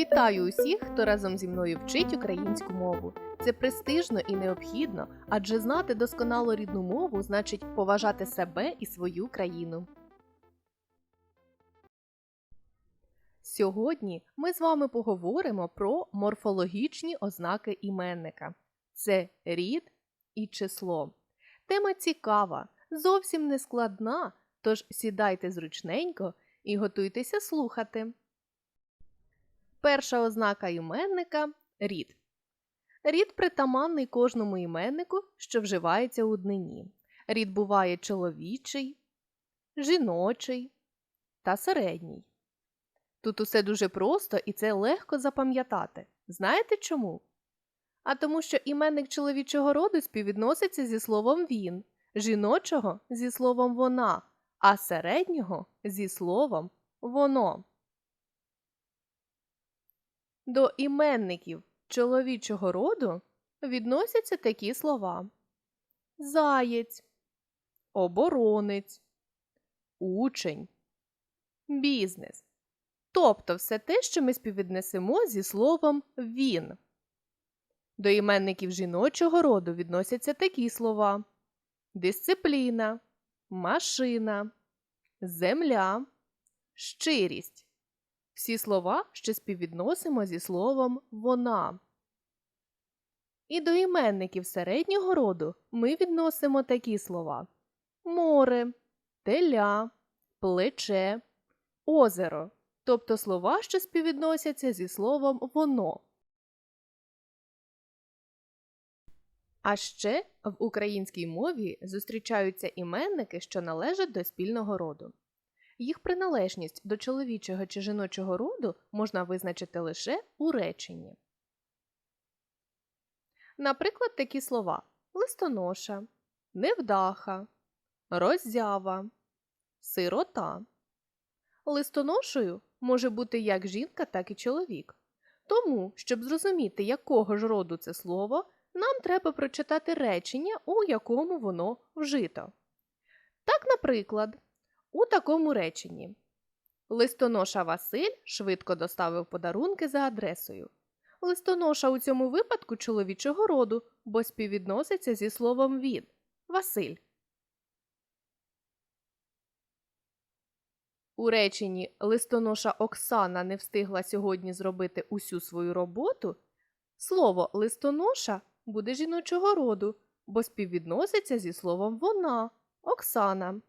Вітаю усіх, хто разом зі мною вчить українську мову. Це престижно і необхідно, адже знати досконало рідну мову значить поважати себе і свою країну. Сьогодні ми з вами поговоримо про морфологічні ознаки іменника. Це рід і число. Тема цікава, зовсім не складна, тож сідайте зручненько і готуйтеся слухати. Перша ознака іменника рід. Рід притаманний кожному іменнику, що вживається у днині. Рід буває чоловічий, жіночий та середній. Тут усе дуже просто і це легко запам'ятати. Знаєте чому? А тому, що іменник чоловічого роду співвідноситься зі словом він, жіночого зі словом вона, а середнього зі словом воно. До іменників чоловічого роду відносяться такі слова: заєць, оборонець, учень, бізнес. Тобто все те, що ми співвіднесемо зі словом він. До іменників жіночого роду відносяться такі слова: дисципліна, машина, земля, щирість. Всі слова, що співвідносимо зі словом вона. І до іменників середнього роду ми відносимо такі слова: море, теля, плече, озеро, тобто слова, що співвідносяться зі словом воно. А ще в українській мові зустрічаються іменники, що належать до спільного роду. Їх приналежність до чоловічого чи жіночого роду можна визначити лише у реченні. Наприклад, такі слова листоноша, невдаха, роззява, сирота. Листоношою може бути як жінка, так і чоловік. Тому, щоб зрозуміти, якого ж роду це слово, нам треба прочитати речення, у якому воно вжито. Так, наприклад, у такому реченні Листоноша Василь швидко доставив подарунки за адресою. Листоноша у цьому випадку чоловічого роду, бо співвідноситься зі словом він Василь. У реченні Листоноша Оксана не встигла сьогодні зробити усю свою роботу. Слово листоноша буде жіночого роду, бо співвідноситься зі словом вона Оксана.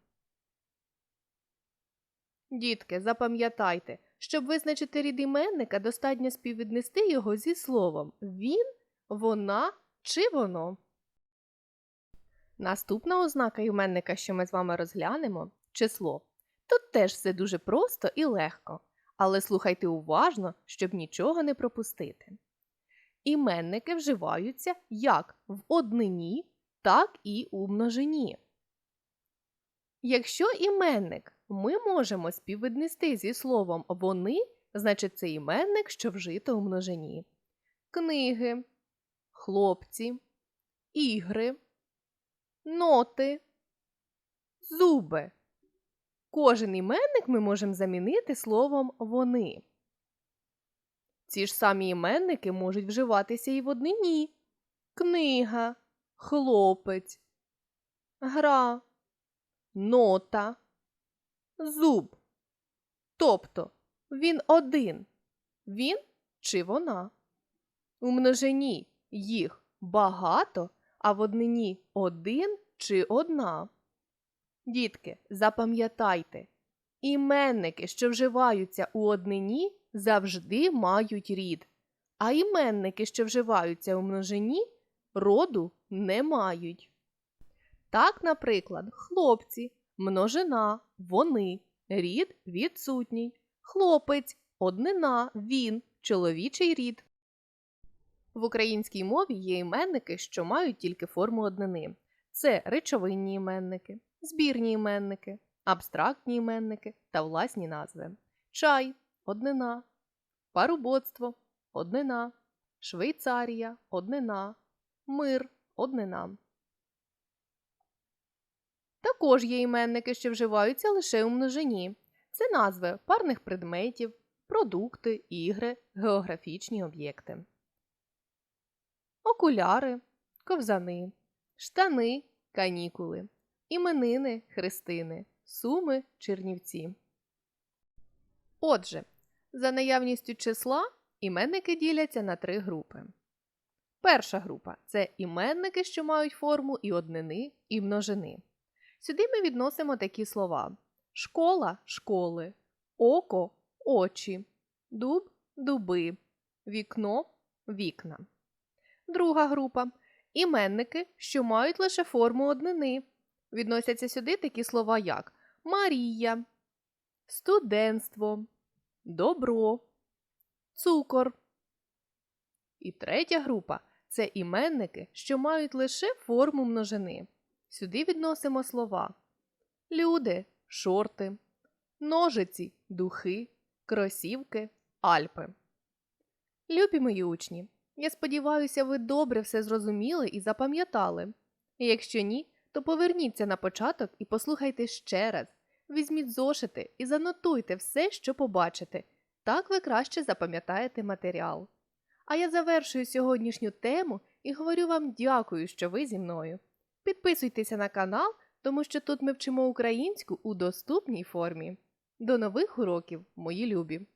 Дітки, запам'ятайте, щоб визначити рід іменника, достатньо співвіднести його зі словом він, вона чи воно. Наступна ознака іменника, що ми з вами розглянемо число. Тут теж все дуже просто і легко, але слухайте уважно, щоб нічого не пропустити. Іменники вживаються як в однині, так і у множині. Якщо іменник ми можемо співвіднести зі словом вони, значить це іменник, що вжито у множині. Книги, хлопці, ігри, ноти, зуби. Кожен іменник ми можемо замінити словом вони. Ці ж самі іменники можуть вживатися і в однині. Книга, хлопець, гра, нота, зуб. Тобто він один. Він чи вона. У множині їх багато, а в однині один чи одна. Дітки, запам'ятайте, іменники, що вживаються у однині, завжди мають рід, а іменники, що вживаються у множині, роду не мають. Так, наприклад, хлопці, множина, вони, рід відсутній, хлопець, однина, він, чоловічий рід. В українській мові є іменники, що мають тільки форму однини. Це речовинні іменники, збірні іменники, абстрактні іменники та власні назви. Чай однина, парубоцтво однина, Швейцарія однина, мир однина. Також є іменники, що вживаються лише у множині. Це назви парних предметів, продукти, ігри, географічні об'єкти. Окуляри, ковзани, штани, канікули, іменини, хрестини, суми, чернівці. Отже, за наявністю числа іменники діляться на три групи. Перша група це іменники, що мають форму і однини, і множини. Сюди ми відносимо такі слова: школа школи, око очі, дуб дуби, вікно вікна. Друга група іменники, що мають лише форму однини. Відносяться сюди такі слова, як Марія, студентство, добро, цукор. І третя група це іменники, що мають лише форму множини. Сюди відносимо слова люди, шорти, ножиці, духи, кросівки, Альпи. Любі мої учні, я сподіваюся, ви добре все зрозуміли і запам'ятали. Якщо ні, то поверніться на початок і послухайте ще раз. Візьміть зошити і занотуйте все, що побачите. Так ви краще запам'ятаєте матеріал. А я завершую сьогоднішню тему і говорю вам дякую, що ви зі мною. Підписуйтеся на канал, тому що тут ми вчимо українську у доступній формі. До нових уроків, мої любі!